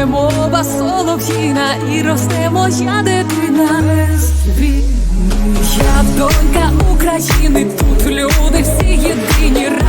Рідна, лине мова солов'їна, і росте моя дитина. Я донька України, тут люди всі єдині.